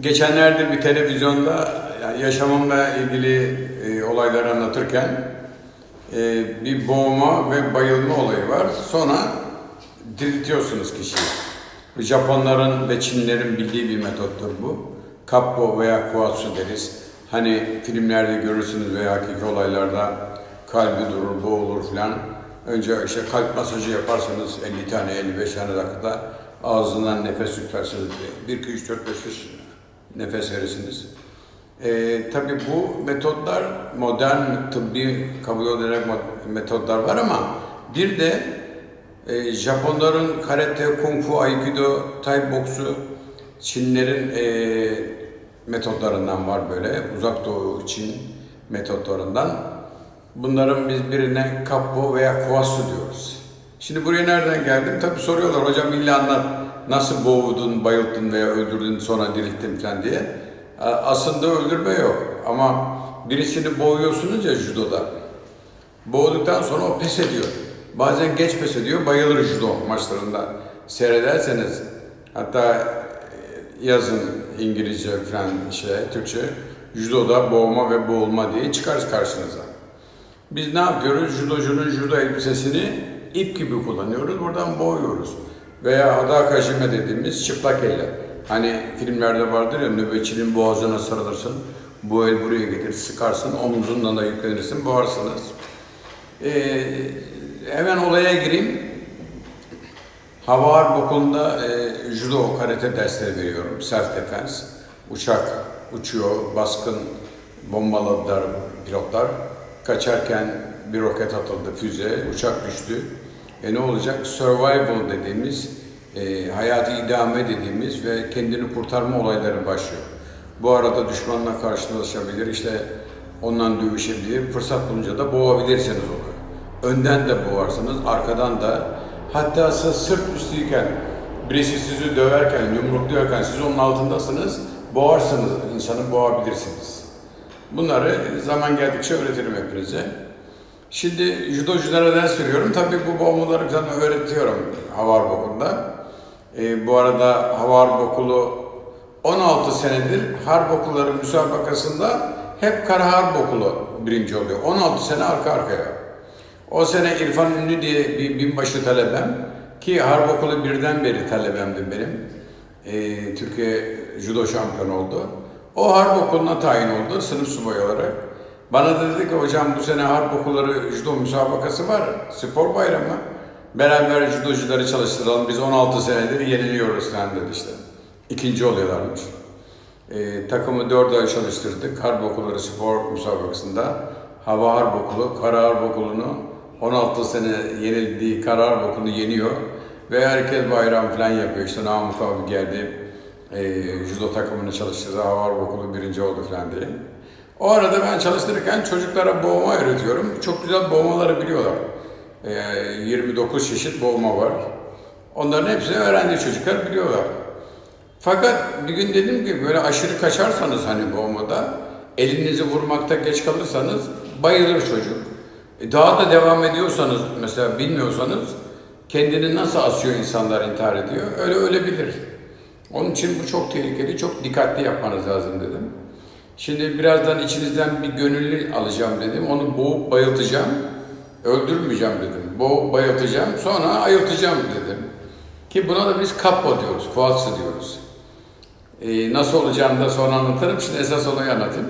Geçenlerde bir televizyonda yani yaşamımla ilgili e, olayları anlatırken e, bir boğma ve bayılma olayı var. Sonra diriltiyorsunuz kişiyi. Japonların ve Çinlilerin bildiği bir metottur bu. Kappo veya kuatsu deriz. Hani filmlerde görürsünüz veya hakiki olaylarda kalbi durur, boğulur filan. Önce işte kalp masajı yaparsanız 50 tane, 55 tane dakikada ağzından nefes yüklersiniz. 1, 2, 3, 4, 5, 5 nefes verirsiniz. Ee, tabii bu metotlar modern tıbbi kabul edilen metotlar var ama bir de e, Japonların karate, kung fu, aikido, thai boksu, Çinlerin e, metotlarından var böyle. Uzak Doğu Çin metotlarından. Bunların biz birine kappo veya kuasu diyoruz. Şimdi buraya nereden geldim? Tabii soruyorlar hocam illa anlat. Nasıl boğdun, bayılttın veya öldürdün sonra dirilttin falan diye. Aslında öldürme yok. Ama birisini boğuyorsunuz ya judoda. Boğduktan sonra o pes ediyor. Bazen geç pes ediyor, bayılır judo maçlarında. Seyrederseniz, hatta e, yazın İngilizce falan şey, Türkçe, judoda boğma ve boğulma diye çıkar karşınıza. Biz ne yapıyoruz? Judocunun judo elbisesini ip gibi kullanıyoruz, buradan boğuyoruz. Veya adakajime dediğimiz çıplak elle. Hani filmlerde vardır ya nöbetçinin boğazına sarılırsın, bu el buraya gelir, sıkarsın, omzundan da yüklenirsin, boğarsınız. Ee, hemen olaya gireyim. Hava Harp Okulu'nda e, judo, karate dersleri veriyorum. Self defense. Uçak uçuyor, baskın bombaladılar pilotlar. Kaçarken bir roket atıldı, füze, uçak düştü. E ne olacak? Survival dediğimiz, e, hayatı idame dediğimiz ve kendini kurtarma olayları başlıyor. Bu arada düşmanla karşılaşabilir, işte ondan dövüşebilir, fırsat bulunca da boğabilirsiniz onu. Önden de boğarsınız, arkadan da. Hatta siz sırt üstüyken, birisi sizi döverken, yumrukluyorken siz onun altındasınız, boğarsınız, insanı boğabilirsiniz. Bunları zaman geldikçe öğretirim hepinize. Şimdi judoculara ders veriyorum. Tabii bu boğmaları falan öğretiyorum Hava Harp Okulu'nda. Ee, bu arada Hava Harp Okulu 16 senedir harp okulları müsabakasında hep Kara Harp Okulu birinci oluyor. 16 sene arka arkaya. O sene İrfan Ünlü diye bir binbaşı talebem ki Harp Okulu birden beri talebemdi benim. Ee, Türkiye judo şampiyonu oldu. O harp okuluna tayin oldu sınıf subayı olarak. Bana da dedi ki hocam bu sene harp okulları judo müsabakası var, spor bayramı. Beraber judocuları çalıştıralım, biz 16 senedir yeniliyoruz falan dedi işte. İkinci oluyorlarmış. Ee, takımı 4 ay çalıştırdık. Harp okulları spor müsabakasında. Hava Harp Okulu, Kara Harp Okulu'nu 16 sene yenildiği Kara Harp Okulu'nu yeniyor. Ve herkes bayram falan yapıyor. İşte Namık abi geldi, e, judo takımını çalıştırdı, Hava Harp Okulu birinci oldu falan diye. O arada ben çalıştırırken çocuklara boğma öğretiyorum. Çok güzel boğmaları biliyorlar. Ee, 29 çeşit boğma var. Onların hepsini öğrendiği çocuklar biliyorlar. Fakat bir gün dedim ki böyle aşırı kaçarsanız hani boğmada, elinizi vurmakta geç kalırsanız bayılır çocuk. E, daha da devam ediyorsanız mesela bilmiyorsanız kendini nasıl asıyor insanlar intihar ediyor öyle ölebilir. Onun için bu çok tehlikeli, çok dikkatli yapmanız lazım dedim. Şimdi birazdan içinizden bir gönüllü alacağım dedim. Onu boğup bayıltacağım. Öldürmeyeceğim dedim. Boğup bayıltacağım. Sonra ayıltacağım dedim. Ki buna da biz kappo diyoruz. Kuatsı diyoruz. Ee, nasıl olacağını da sonra anlatırım. Şimdi esas olayı anlatayım.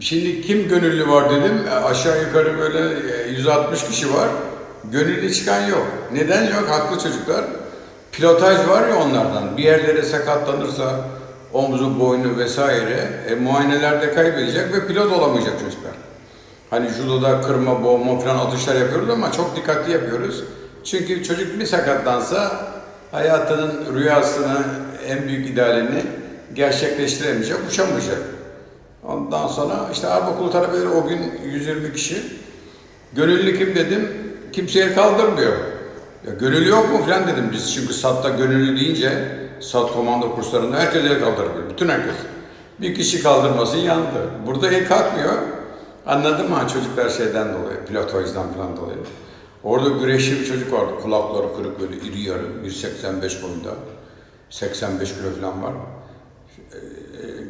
Şimdi kim gönüllü var dedim. E, Aşağı yukarı böyle e, 160 kişi var. Gönüllü çıkan yok. Neden yok? Haklı çocuklar. Pilotaj var ya onlardan. Bir yerlere sakatlanırsa omzu, boynu vesaire e, muayenelerde kaybedecek ve pilot olamayacak çocuklar. Hani judoda kırma, boğma falan atışlar yapıyoruz ama çok dikkatli yapıyoruz. Çünkü çocuk bir sakatlansa hayatının rüyasını, en büyük idealini gerçekleştiremeyecek, uçamayacak. Ondan sonra işte harp okulu talebeleri o gün 120 kişi. Gönüllü kim dedim, kimseye kaldırmıyor. Ya gönüllü yok mu falan dedim biz çünkü SAT'ta gönüllü deyince SAT komando kurslarında herkes el kaldırıyor. Bütün herkes. Bir kişi kaldırmasın yandı. Burada el kalkmıyor. Anladın mı çocuklar şeyden dolayı, pilotajdan falan dolayı. Orada güreşçi bir çocuk vardı. Kulakları kırık böyle iri yarı, 1.85 boyunda. 85 kilo falan var. E,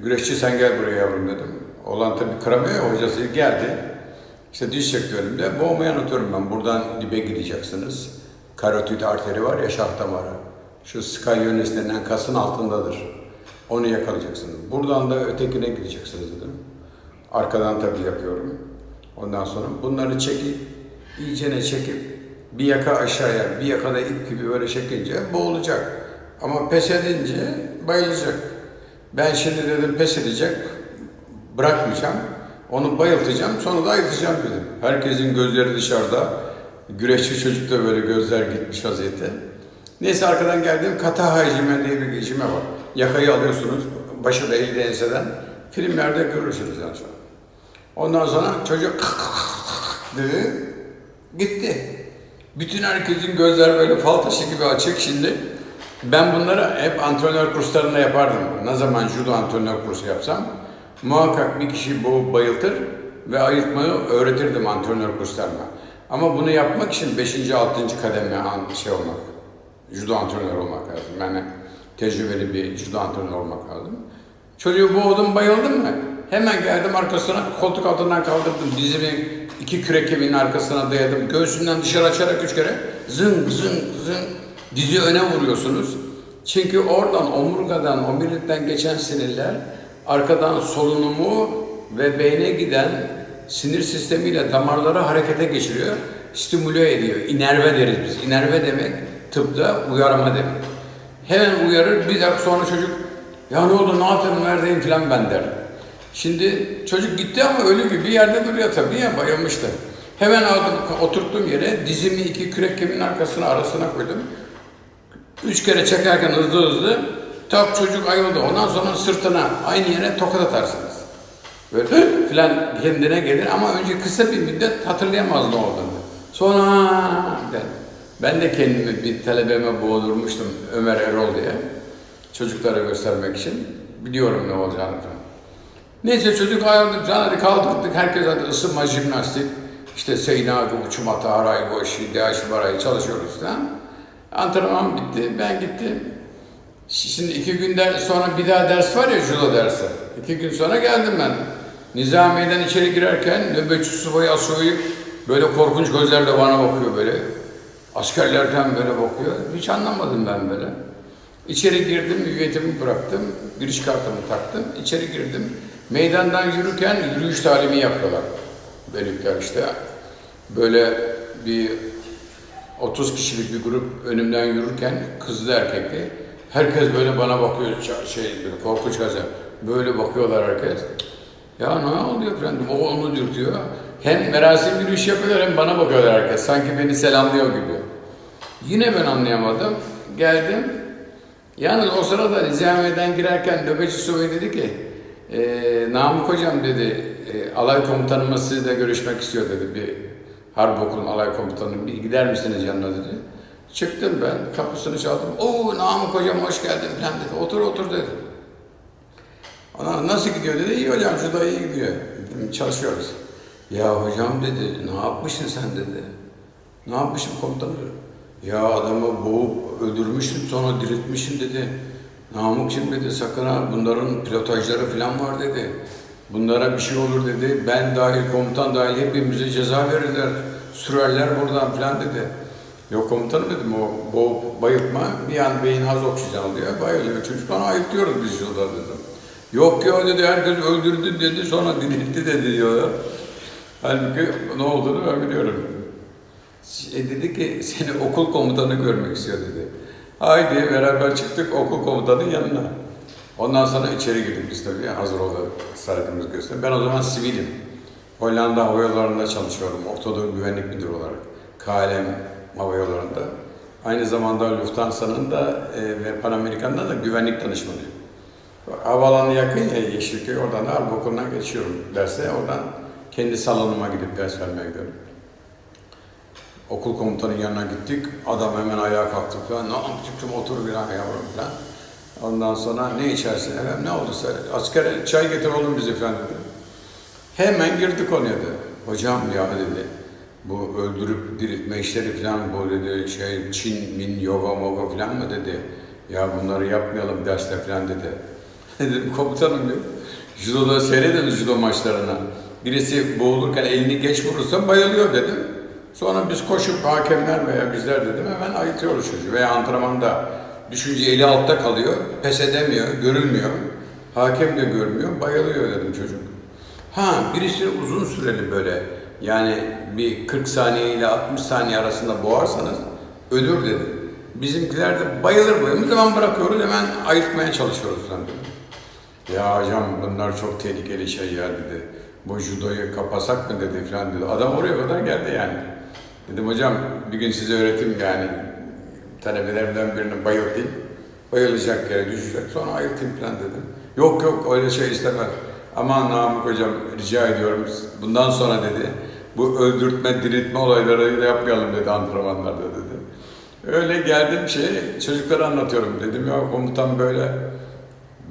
güreşçi sen gel buraya yavrum dedim. Olan tabii kıramıyor hocası geldi. İşte diş sektörümde boğmayı anlatıyorum ben. Buradan dibe gideceksiniz. Karotid arteri var ya şah damarı. Şu skalyones denilen kasın altındadır. Onu yakalayacaksınız. Buradan da ötekine gideceksiniz dedim. Arkadan tabii yapıyorum. Ondan sonra bunları çekip, iyicene çekip bir yaka aşağıya, bir yakada ip gibi böyle çekince boğulacak. Ama pes edince bayılacak. Ben şimdi dedim pes edecek, bırakmayacağım. Onu bayıltacağım, sonra da ayıltacağım dedim. Herkesin gözleri dışarıda. Güreşçi çocuk da böyle gözler gitmiş vaziyette. Neyse arkadan geldim, kata hajime diye bir geçime var. Yakayı alıyorsunuz, başı elde enseden. Filmlerde görürsünüz yani sonra. Ondan sonra çocuk dedi, gitti. Bütün herkesin gözler böyle fal taşı gibi açık şimdi. Ben bunları hep antrenör kurslarında yapardım. Ne zaman judo antrenör kursu yapsam muhakkak bir kişi bu bayıltır ve ayıltmayı öğretirdim antrenör kurslarına. Ama bunu yapmak için 5. 6. kademe şey olmak, judo antrenör olmak lazım. Yani tecrübeli bir judo antrenör olmak lazım. Çocuğu boğdum, bayıldım mı? Hemen geldim arkasına, koltuk altından kaldırdım. Dizimi iki kürek arkasına dayadım. Göğsünden dışarı açarak üç kere zın zın zın dizi öne vuruyorsunuz. Çünkü oradan omurgadan, omurilikten geçen sinirler arkadan solunumu ve beyne giden sinir sistemiyle damarları harekete geçiriyor. Stimüle ediyor. İnerve deriz biz. İnerve demek tıpta uyarma demek. Hemen uyarır. Bir dakika sonra çocuk ya ne oldu ne yaptın neredeyim filan ben der. Şimdi çocuk gitti ama ölü gibi bir yerde duruyor tabii ya bayılmıştı. Hemen aldım oturttuğum yere dizimi iki kürek kemiğin arkasına arasına koydum. Üç kere çekerken hızlı hızlı tak çocuk ayıldı. Ondan sonra sırtına aynı yere tokat atarsınız. Böyle filan kendine gelir ama önce kısa bir müddet hatırlayamaz ne olduğunu. Sonra der. Ben de kendimi bir talebeme boğdurmuştum Ömer Erol diye. Çocuklara göstermek için. Biliyorum ne olacağını falan. Neyse çocuk ayıldık, can hadi kaldırdık. Herkes hadi ısınma, jimnastik. İşte Seyna, Çumata, Haray, Boşi, Deaş, Baray çalışıyoruz falan. Antrenman bitti, ben gittim. Şimdi iki günden sonra bir daha ders var ya judo dersi. İki gün sonra geldim ben. Nizamiye'den içeri girerken nöbetçi subayı Asuhi böyle korkunç gözlerle bana bakıyor böyle. Askerlerden böyle bakıyor. Hiç anlamadım ben böyle. İçeri girdim, üyetimi bıraktım, giriş kartımı taktım, içeri girdim. Meydandan yürürken yürüyüş talimi yapıyorlar. Belikler işte. Böyle bir 30 kişilik bir grup önümden yürürken kızlı erkekli. Herkes böyle bana bakıyor, şey böyle korkunç gaza. Böyle bakıyorlar herkes. Ya ne oluyor efendim? O onu dürtüyor. Hem merasim yürüyüş yapıyorlar hem bana bakıyorlar herkes. Sanki beni selamlıyor gibi. Yine ben anlayamadım. Geldim. Yalnız o sırada Nizamiye'den girerken nöbetçi subay dedi ki e, Namık hocam dedi e, alay komutanımız sizle görüşmek istiyor dedi bir harp okulun alay komutanı bir gider misiniz yanına dedi. Çıktım ben kapısını çaldım. Oo Namık hocam hoş geldin falan dedi. Otur otur dedi. Ona nasıl gidiyor dedi. İyi hocam şu da iyi gidiyor. Dedim, çalışıyoruz. Ya hocam dedi ne yapmışsın sen dedi. Ne yapmışım komutanım? Ya adamı boğup öldürmüşsün sonra diriltmişsin dedi. Namıkçım dedi sakın ha bunların pilotajları falan var dedi. Bunlara bir şey olur dedi. Ben dahil komutan dahil hepimize ceza verirler. Sürerler buradan falan dedi. Yok komutanım dedim o boğup bayıltma bir an beyin az oksijen alıyor bayılıyor. Çocukları ayıltıyoruz biz şurada dedim. Yok ya dedi herkes öldürdü dedi sonra diriltti dedi diyorlar. Halbuki ne olduğunu ben biliyorum. E dedi ki seni okul komutanı görmek istiyor dedi. Haydi beraber çıktık okul komutanının yanına. Ondan sonra içeri girdik biz tabii hazır oldu saygımızı gösterdik. Ben o zaman sivilim. Hollanda Hava Yolları'nda çalışıyorum. Ortadoğu Güvenlik Müdürü olarak. KLM Hava Yolları'nda. Aynı zamanda Lufthansa'nın da e, ve Pan Amerikan'da da güvenlik danışmanıyım. Havaalanı yakın ya Yeşilköy, oradan da Okulu'na geçiyorum derse. Oradan kendi salonuma gidip ders vermeye gidiyorum. Okul komutanının yanına gittik. Adam hemen ayağa kalktı falan. Ne yaptım otur bir an yavrum falan. Ondan sonra ne içersin efendim ne olduysa askere çay getir oğlum bize falan dedi. Hemen girdik konuya dedi. Hocam ya dedi bu öldürüp diriltme işleri falan bu dedi şey Çin, Min, yoga, moga falan mı dedi. Ya bunları yapmayalım derste falan dedi. dedim komutanım diyor. Judoda seyredin judo maçlarına. Birisi boğulurken elini geç vurursa bayılıyor dedim. Sonra biz koşup hakemler veya bizler dedim hemen ayıtıyoruz çocuğu. Veya antrenmanda düşünce eli altta kalıyor, pes edemiyor, görülmüyor. Hakem de görmüyor, bayılıyor dedim çocuk. Ha birisi uzun süreli böyle yani bir 40 saniye ile 60 saniye arasında boğarsanız ölür dedim. Bizimkiler de bayılır bayılır hemen bırakıyoruz hemen ayırtmaya çalışıyoruz falan dedim. Ya hocam bunlar çok tehlikeli şey ya dedi. Bu judoyu kapasak mı dedi falan dedi. Adam oraya kadar geldi yani. Dedim hocam bir gün size öğretim yani talebelerimden birini bayıltayım. Bayılacak yere düşecek sonra ayıltayım falan dedim. Yok yok öyle şey istemem. Aman Namık hocam rica ediyorum bundan sonra dedi. Bu öldürtme, diriltme olayları da yapmayalım dedi antrenmanlarda dedi. Öyle geldim şey çocuklara anlatıyorum. Dedim ya komutan böyle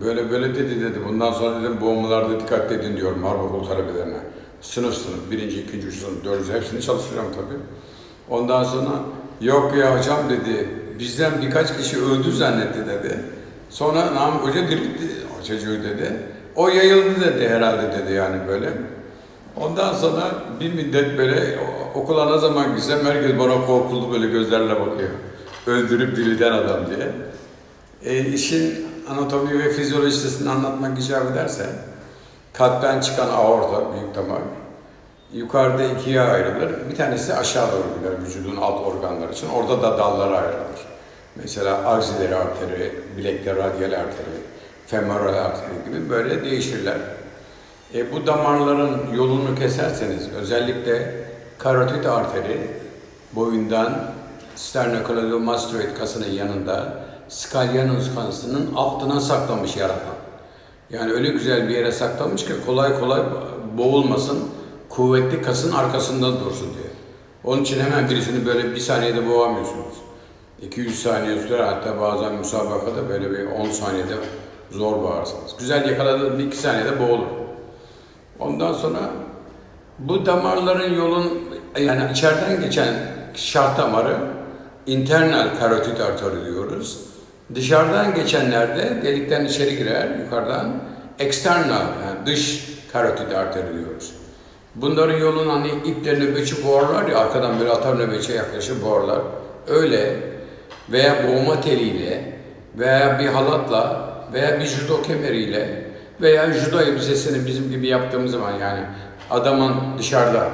Böyle böyle dedi dedi. Bundan sonra dedim boğmalarda dikkat edin diyorum harp okulu talebelerine. Sınıf sınıf, birinci, ikinci, üçüncü sınıf, dördüncü hepsini çalıştırıyorum tabii. Ondan sonra yok ya hocam dedi, bizden birkaç kişi öldü zannetti dedi. Sonra Namık Hoca diriltti o çocuğu dedi. O yayıldı dedi herhalde dedi yani böyle. Ondan sonra bir müddet böyle okula ne zaman gitsem herkes bana korkulu böyle gözlerle bakıyor. Öldürüp dirilten adam diye. E, işin anatomi ve fizyolojisini anlatmak icap ederse kalpten çıkan aorta büyük damar yukarıda ikiye ayrılır. Bir tanesi aşağı doğru gider vücudun alt organları için. Orada da dallara ayrılır. Mesela aksileri arteri, bilekte radyal arteri, femoral arteri gibi böyle değişirler. E, bu damarların yolunu keserseniz özellikle karotit arteri boyundan sternocleidomastoid kasının yanında scallianus kasının altına saklamış yaratan. Yani öyle güzel bir yere saklamış ki kolay kolay boğulmasın, kuvvetli kasın arkasında dursun diye. Onun için hemen birisini böyle bir saniyede boğamıyorsunuz. 2-3 saniye sürer hatta bazen müsabakada böyle bir 10 saniyede zor boğarsınız. Güzel yakaladığınız bir iki saniyede boğulur. Ondan sonra bu damarların yolun yani içeriden geçen şah damarı internal karotit arteri diyoruz. Dışarıdan geçenlerde delikten içeri girer yukarıdan external yani dış karotit arteri diyoruz. Bunların yolun hani iple nöbetçi boğarlar ya arkadan böyle atar nöbetçe yaklaşır boğarlar. Öyle veya boğma teliyle veya bir halatla veya bir judo kemeriyle veya judo elbisesini bizim gibi yaptığımız zaman yani adamın dışarıda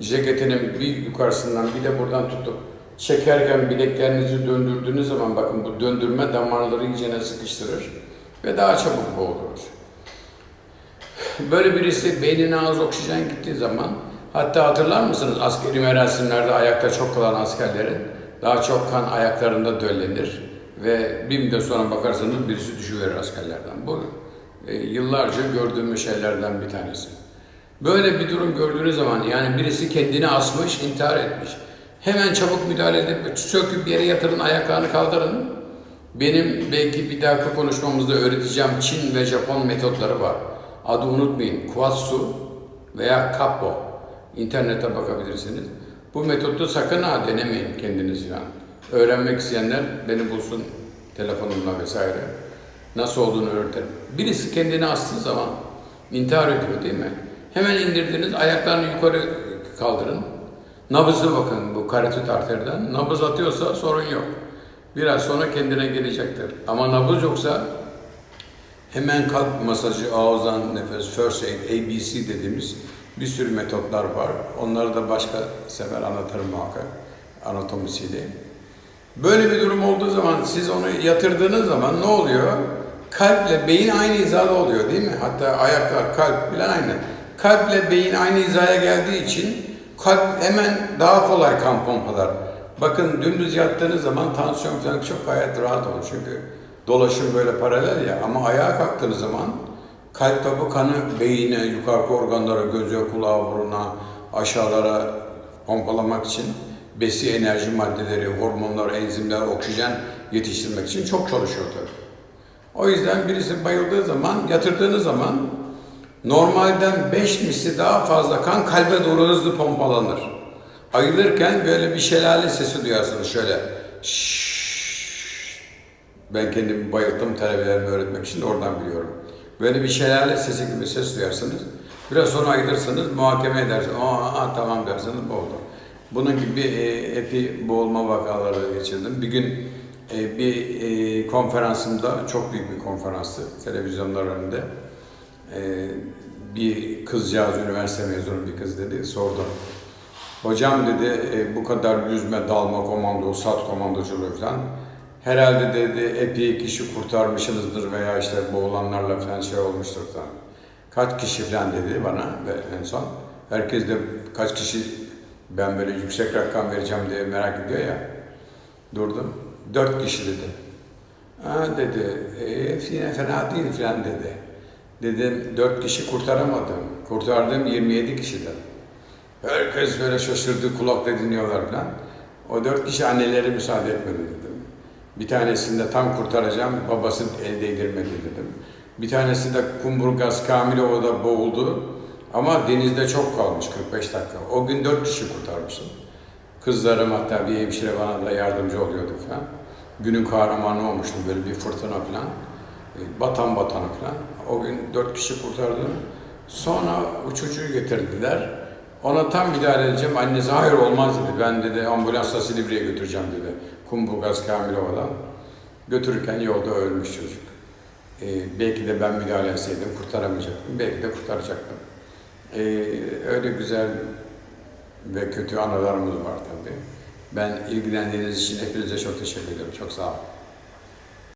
ceketinin bir yukarısından bir de buradan tutup çekerken bileklerinizi döndürdüğünüz zaman bakın bu döndürme damarları iyicene sıkıştırır ve daha çabuk boğulur. Böyle birisi beynine az oksijen gittiği zaman hatta hatırlar mısınız askeri merasimlerde ayakta çok kalan askerlerin daha çok kan ayaklarında döllenir ve bir müddet sonra bakarsanız birisi düşüverir askerlerden. Bu e, yıllarca gördüğümüz şeylerden bir tanesi. Böyle bir durum gördüğünüz zaman yani birisi kendini asmış, intihar etmiş. Hemen çabuk müdahale edip söküp yere yatırın, ayaklarını kaldırın. Benim belki bir dahaki konuşmamızda öğreteceğim Çin ve Japon metotları var. Adı unutmayın. Kuatsu veya Kappo. İnternete bakabilirsiniz. Bu metodu sakın ha denemeyin kendiniz falan. Öğrenmek isteyenler beni bulsun telefonumla vesaire. Nasıl olduğunu öğretirim. Birisi kendini astığı zaman intihar ediyor değil mi? Hemen indirdiniz, ayaklarını yukarı kaldırın. Nabızı bakın bu karotit arteriden. Nabız atıyorsa sorun yok. Biraz sonra kendine gelecektir. Ama nabız yoksa hemen kalp masajı, ağızdan nefes, first aid, ABC dediğimiz bir sürü metotlar var. Onları da başka sefer anlatırım muhakkak anatomisiyle. Böyle bir durum olduğu zaman siz onu yatırdığınız zaman ne oluyor? Kalple beyin aynı hizada oluyor değil mi? Hatta ayaklar, kalp bile aynı. Kalple beyin aynı hizaya geldiği için kalp hemen daha kolay kan pompalar. Bakın dümdüz yattığınız zaman tansiyon falan çok gayet rahat olur. Çünkü dolaşım böyle paralel ya ama ayağa kalktığınız zaman kalp tabi kanı beyine, yukarı organlara, göze, kulağa, buruna, aşağılara pompalamak için besi enerji maddeleri, hormonlar, enzimler, oksijen yetiştirmek için çok çalışıyor tabii. O yüzden birisi bayıldığı zaman, yatırdığınız zaman normalden 5 misli daha fazla kan kalbe doğru hızlı pompalanır. Ayılırken böyle bir şelale sesi duyarsınız şöyle. Şşş Ben kendimi bayılttım talebelerime öğretmek için de oradan biliyorum. Böyle bir şeylerle sesi gibi ses duyarsınız. Biraz sonra ayılırsınız, muhakeme edersiniz. Aa, tamam dersiniz, oldu. Bunun gibi e, epi boğulma vakaları geçirdim. Bir gün e, bir e, konferansımda, çok büyük bir konferanstı, televizyonlar önünde. E, bir kızcağız, üniversite mezunu bir kız dedi, sordu. Hocam dedi, e, bu kadar yüzme, dalma, komando, sat komandoculuğu falan. Herhalde dedi epey kişi kurtarmışsınızdır veya işte boğulanlarla falan şey olmuştur falan. Kaç kişi falan dedi bana ve en son. Herkes de kaç kişi ben böyle yüksek rakam vereceğim diye merak ediyor ya. Durdum. Dört kişi dedi. Ha dedi, e, yine fena değil falan dedi. Dedim dört kişi kurtaramadım. Kurtardığım 27 kişiden. Herkes böyle şaşırdı, kulakla dinliyorlar falan. O dört kişi anneleri müsaade etmedi dedim. Bir tanesini de tam kurtaracağım, babası el değdirmedi dedim. Bir tanesi de Kumburgaz Kamilova'da boğuldu. Ama denizde çok kalmış, 45 dakika. O gün dört kişi kurtarmıştım. Kızlarım hatta bir hemşire bana da yardımcı oluyordu falan. Günün kahramanı olmuştum böyle bir fırtına falan. E, Batan batanı falan. O gün dört kişi kurtardım. Sonra uçucuyu getirdiler. Ona tam müdahale edeceğim. Annesi hayır olmaz dedi. Ben dedi ambulansla Silivri'ye götüreceğim dedi. Kumburgaz Kamilova'dan. Götürürken yolda ölmüş çocuk. Ee, belki de ben müdahale etseydim kurtaramayacaktım. Belki de kurtaracaktım. Ee, öyle güzel ve kötü anılarımız var tabii. Ben ilgilendiğiniz için hepinize çok teşekkür ederim. Çok sağ olun.